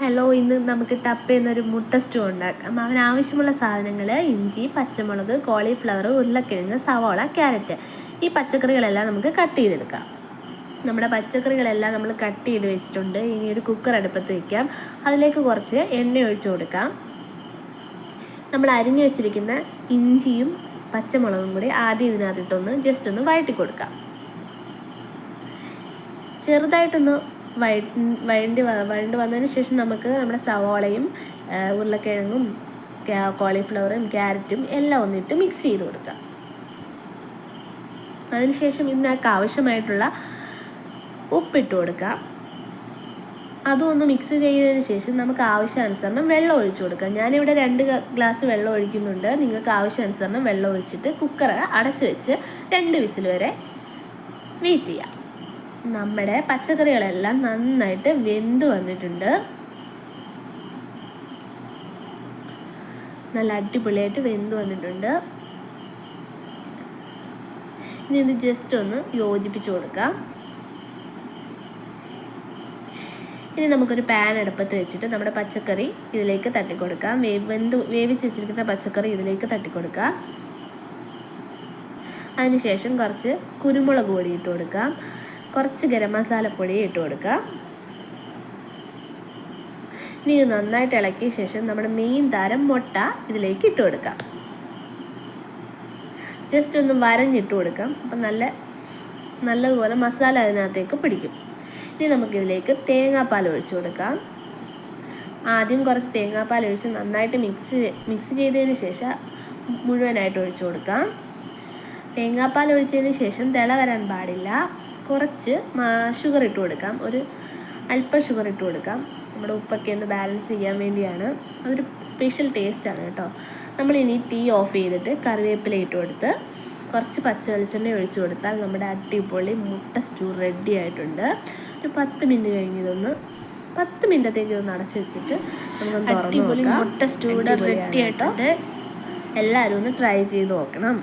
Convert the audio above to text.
Hello ഇന്ന് നമുക്ക് ടപ്പ് എന്നൊരു മുട്ട സ്റ്റൂ ഉണ്ടാക്കാം. ആവശ്യമുള്ള സാധനങ്ങൾ ഇഞ്ചി പച്ചമുളക് കോളിഫ്ലവർ ഉരുളക്കിഴങ്ങ് സവാള ക്യാരറ്റ്. ഈ പച്ചക്കറികളെല്ലാം നമുക്ക് കട്ട് ചെയ്തെടുക്കാം. നമ്മുടെ പച്ചക്കറികളെല്ലാം നമ്മൾ കട്ട് ചെയ്ത് വെച്ചിട്ടുണ്ട്. ഇനി ഒരു കുക്കർ അടുപ്പത്ത് വയ്ക്കാം അതിലേക്ക് കുറച്ച് എണ്ണ ഒഴിച്ചു കൊടുക്കാം. നമ്മൾ അരിഞ്ഞു വെച്ചിരിക്കുന്ന ഇഞ്ചിയും പച്ചമുളകും കൂടി ആദ്യം ഇതിനകത്തിട്ടൊന്ന് ജസ്റ്റ് ഒന്ന് വഴറ്റി കൊടുക്കാം. ചെറുതായിട്ടൊന്ന് വഴണ്ടി വഴണ്ടി വന്നതിന് ശേഷം നമുക്ക് നമ്മുടെ സവോളയും ഉരുളക്കിഴങ്ങും കോളിഫ്ലവറും ക്യാരറ്റും എല്ലാം ഒന്നിട്ട് മിക്സ് ചെയ്ത് കൊടുക്കാം. അതിനുശേഷം ഇതിനൊക്കെ ആവശ്യമായിട്ടുള്ള ഉപ്പിട്ട് കൊടുക്കാം. അതും ഒന്ന് മിക്സ് ചെയ്തതിന് ശേഷം നമുക്ക് ആവശ്യാനുസരണം വെള്ളം ഒഴിച്ചു കൊടുക്കാം. ഞാനിവിടെ രണ്ട് ഗ്ലാസ് വെള്ളം ഒഴിക്കുന്നുണ്ട്. നിങ്ങൾക്ക് ആവശ്യാനുസരണം വെള്ളം ഒഴിച്ചിട്ട് കുക്കർ അടച്ചു വെച്ച് രണ്ട് വിസിൽ വരെ വെയിറ്റ് ചെയ്യാം. നമ്മുടെ പച്ചക്കറികളെല്ലാം നന്നായിട്ട് വെന്ത് വന്നിട്ടുണ്ട്. നല്ല അടിപൊളിയായിട്ട് വെന്ത് വന്നിട്ടുണ്ട്. ഇനി ഇത് ജസ്റ്റ് ഒന്ന് യോജിപ്പിച്ച് കൊടുക്കാം. ഇനി നമുക്കൊരു പാൻ അടുപ്പത്ത് വെച്ചിട്ട് നമ്മുടെ പച്ചക്കറി ഇതിലേക്ക് തട്ടിക്കൊടുക്കാം. വെന്ത് വേവിച്ച് വെച്ചിരിക്കുന്ന പച്ചക്കറി ഇതിലേക്ക് തട്ടിക്കൊടുക്കാം. അതിനുശേഷം കുറച്ച് കുരുമുളക് പൊടി ഇട്ട് കൊടുക്കാം. കുറച്ച് ഗരം മസാലപ്പൊടി ഇട്ട് കൊടുക്കുക. ഇനി നന്നായിട്ട് ഇളക്കിയ ശേഷം നമ്മുടെ മെയിൻ താരം മുട്ട ഇതിലേക്ക് ഇട്ട് കൊടുക്കാം ജസ്റ്റ് ഒന്ന് വരഞ്ഞിട്ട് കൊടുക്കാം. അപ്പം നല്ല നല്ലതുപോലെ മസാല അതിനകത്തേക്ക് പിടിക്കും. ഇനി നമുക്കിതിലേക്ക് തേങ്ങാപ്പാൽ ഒഴിച്ചു കൊടുക്കാം. ആദ്യം കുറച്ച് തേങ്ങാപ്പാൽ ഒഴിച്ച് നന്നായിട്ട് മിക്സ് മിക്സ് ചെയ്തതിന് ശേഷം മുഴുവനായിട്ട് ഒഴിച്ചു കൊടുക്കാം. തേങ്ങാപ്പാൽ ഒഴിച്ചതിന് ശേഷം തിള വരാൻ പാടില്ല. കുറച്ച് ഷുഗർ ഇട്ട് കൊടുക്കാം. ഒരു അല്പം ഷുഗർ ഇട്ട് കൊടുക്കാം. നമ്മുടെ ഉപ്പൊക്കെ ഒന്ന് ബാലൻസ് ചെയ്യാൻ വേണ്ടിയാണ്. അതൊരു സ്പെഷ്യൽ ടേസ്റ്റ് ആണ് കേട്ടോ. നമ്മളിനി തീ ഓഫ് ചെയ്തിട്ട് കറിവേപ്പില ഇട്ട് കൊടുത്ത് കുറച്ച് പച്ച വെളിച്ചെണ്ണ ഒഴിച്ചു കൊടുത്താൽ നമ്മുടെ അടിപൊളി മുട്ട സ്റ്റൂ റെഡി ആയിട്ടുണ്ട്. ഒരു പത്ത് മിനിറ്റ് കഴിഞ്ഞതൊന്ന് പത്ത് മിനിറ്റത്തേക്ക് ഇതൊന്ന് അടച്ചു വെച്ചിട്ട് നമുക്ക് തുറന്നു മുട്ട സ്റ്റൂടെ റെഡി ആയിട്ടുണ്ട്. എല്ലാവരും ഒന്ന് ട്രൈ ചെയ്ത് നോക്കണം.